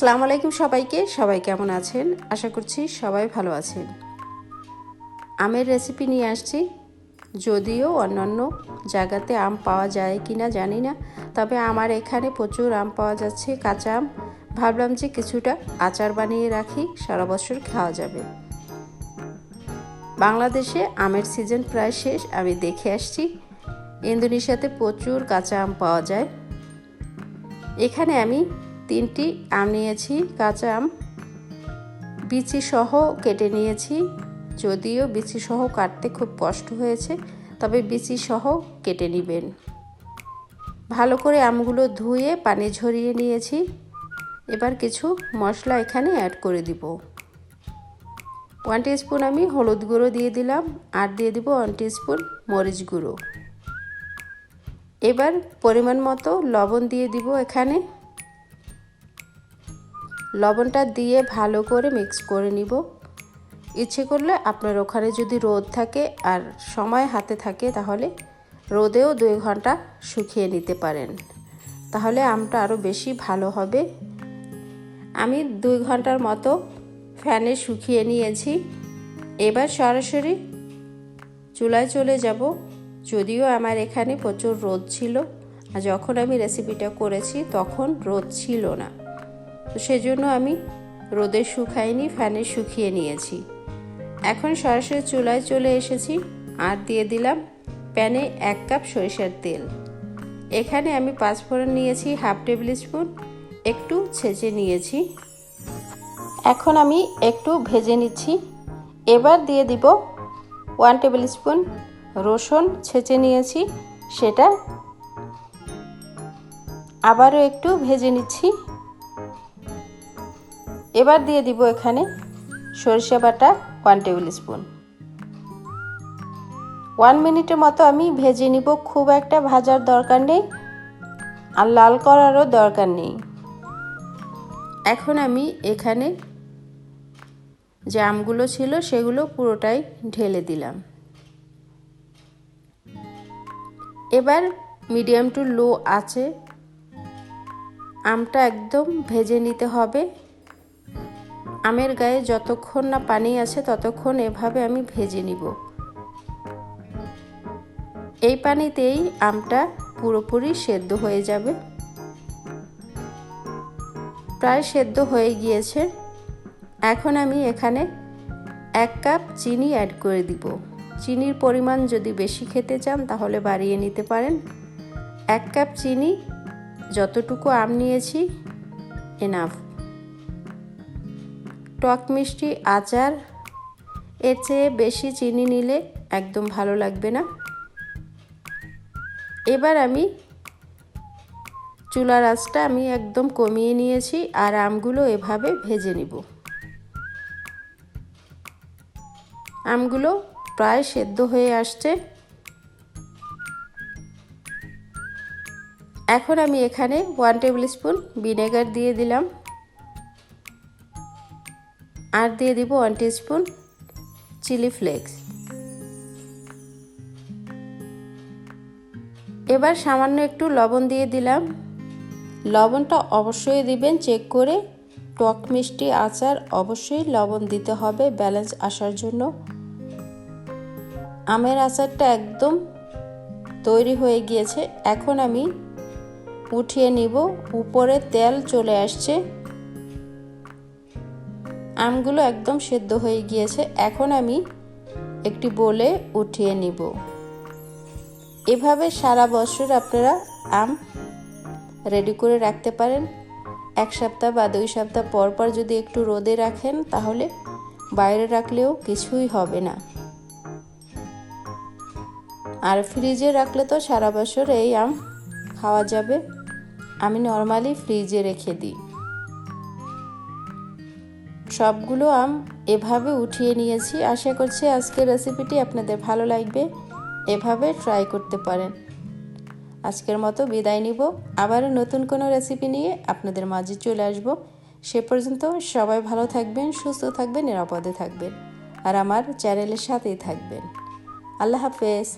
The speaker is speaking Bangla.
আসসালামু আলাইকুম সবাইকে। সবাই কেমন আছেন? আশা করছি সবাই ভালো আছেন। আমের রেসিপি নিয়ে আসছি। যদিও অন্যান্য জায়গাতে আম পাওয়া যায় কি না জানি না, তবে আমার এখানে প্রচুর আম পাওয়া যাচ্ছে, কাঁচা আম। ভাবলাম যে কিছুটা আচার বানিয়ে রাখি, সারা বছর খাওয়া যাবে। বাংলাদেশে আমের সিজন প্রায় শেষ, আমি দেখে আসছি। ইন্দোনেশিয়াতে প্রচুর কাঁচা আম পাওয়া যায়। এখানে আমি তিনটি আম নিয়েছি, কাঁচা আম। বিচি সহ কেটে নিয়েছি, যদিও বিচি সহ কাটতে খুব কষ্ট হয়েছে, তবে বিচি সহ কেটে নেবেন। ভালো করে আমগুলো ধুয়ে পানি ঝরিয়ে নিয়েছি। এবার কিছু মশলা এখানে অ্যাড করে দিব। ওয়ান স্পুন আমি হলুদ গুঁড়ো দিয়ে দিলাম, আর দিয়ে দিব ওয়ান স্পুন মরিচ গুঁড়ো। এবার পরিমাণ মতো লবণ দিয়ে দিব এখানে। লবণটা দিয়ে ভালো করে মিক্স করে নিব। ইচ্ছে করলে আপনার ওখানে যদি রোদ থাকে আর সময় হাতে থাকে তাহলে রোদেও দুই ঘণ্টা শুকিয়ে নিতে পারেন। তাহলে আমটা আরও বেশি ভালো হবে। আমি দুই ঘণ্টার মতো ফ্যানে শুকিয়ে নিয়েছি। এবার সরাসরি চুলায় চলে যাব। যদিও আমার এখানে প্রচুর রোদ ছিল, আর যখন আমি রেসিপিটা করেছি তখন রোদ ছিল না। তো সেজন্য আমি রোদে শুকাইনি ফ্যানে শুকিয়ে নিয়েছি। এখন সরাসরি চুলায় চলে এসেছি। আর দিয়ে দিলাম প্যানে এক কাপ সরিষার তেল। এখানে আমি পাঁচ ফোড়ন নিয়েছি, হাফ টেবিল স্পুন, একটু ছেঁচে নিয়েছি। এখন আমি একটু ভেজে নিচ্ছি। এবার দিয়ে দিব ওয়ান টেবিল স্পুন রসুন ছেঁচে নিয়েছি, সেটা আবারও একটু ভেজে নিচ্ছি। এবার দিয়ে দিব এখানে সরিষা বাটা ওয়ান টেবিল স্পুন ওয়ান মিনিটের মতো আমি ভেজে নিব, খুব একটা ভাজার দরকার নেই আর লাল করারও দরকার নেই। এখন আমি এখানে যে আমগুলো ছিল সেগুলো পুরোটাই ঢেলে দিলাম। এবার মিডিয়াম টু লো আছে, আমটা একদম ভেজে নিতে হবে। আমের গায়ে যতক্ষণ না পানি আছে ততক্ষণ এভাবে আমি ভেজে নিব। এই পানিতেই আমটা পুরোপুরি সেদ্ধ হয়ে যাবে। প্রায় সেদ্ধ হয়ে গিয়েছে। এখন আমি এখানে এক কাপ চিনি অ্যাড করে দিব। চিনির পরিমাণ যদি বেশি খেতে চান তাহলে বাড়িয়ে নিতে পারেন। এক কাপ চিনি, যতটুকু আম নিয়েছি এনাফ টক মিষ্টি, আচার, এর চেয়ে বেশি চিনি নিলে একদম ভালো লাগবে না। এবার আমি চুলার আঁচটা আমি একদম কমিয়ে নিয়েছি আর আমগুলো এভাবে ভেজে নিব। আমগুলো প্রায় সেদ্ধ হয়ে আসছে। এখন আমি এখানে ওয়ান টেবিল স্পুন ভিনেগার দিয়ে দিলাম। আর দিয়ে দিব ওয়ান স্পুন চিলি ফ্লেক্স এবার সামান্য একটু লবণ দিয়ে দিলাম। লবণটা অবশ্যই দিবেন চেক করে। টক মিষ্টি আচার অবশ্যই লবণ দিতে হবে ব্যালেন্স আসার জন্য। আমের আচারটা একদম তৈরি হয়ে গিয়েছে। এখন আমি উঠিয়ে নিব। উপরে তেল চলে আসছে। আমগুলো একদম সেদ্ধ হয়ে গিয়েছে। এখন আমি একটি বলে উঠিয়ে নিব। এভাবে সারা বছর আপনারা আম রেডি করে রাখতে পারেন। এক সপ্তাহ বা দুই সপ্তাহ পর পর যদি একটু রোদে রাখেন, তাহলে বাইরে রাখলেও কিছুই হবে না। আর ফ্রিজে রাখলে তো সারা বছর এই আম খাওয়া যাবে। আমি নর্মালি ফ্রিজে রেখে দিই। সবগুলো আম এভাবে উঠিয়ে নিয়েছি। আশা করছি আজকের রেসিপিটি আপনাদের ভালো লাগবে। এভাবে ট্রাই করতে পারেন। আজকের মতো বিদায় নিব। আবারও নতুন কোনো রেসিপি নিয়ে আপনাদের মাঝে চলে আসব। সে পর্যন্ত সবাই ভালো থাকবেন, সুস্থ থাকবেন, নিরাপদে থাকবেন। আর আমার চ্যানেলের সাথেই থাকবেন। আল্লাহ হাফেজ।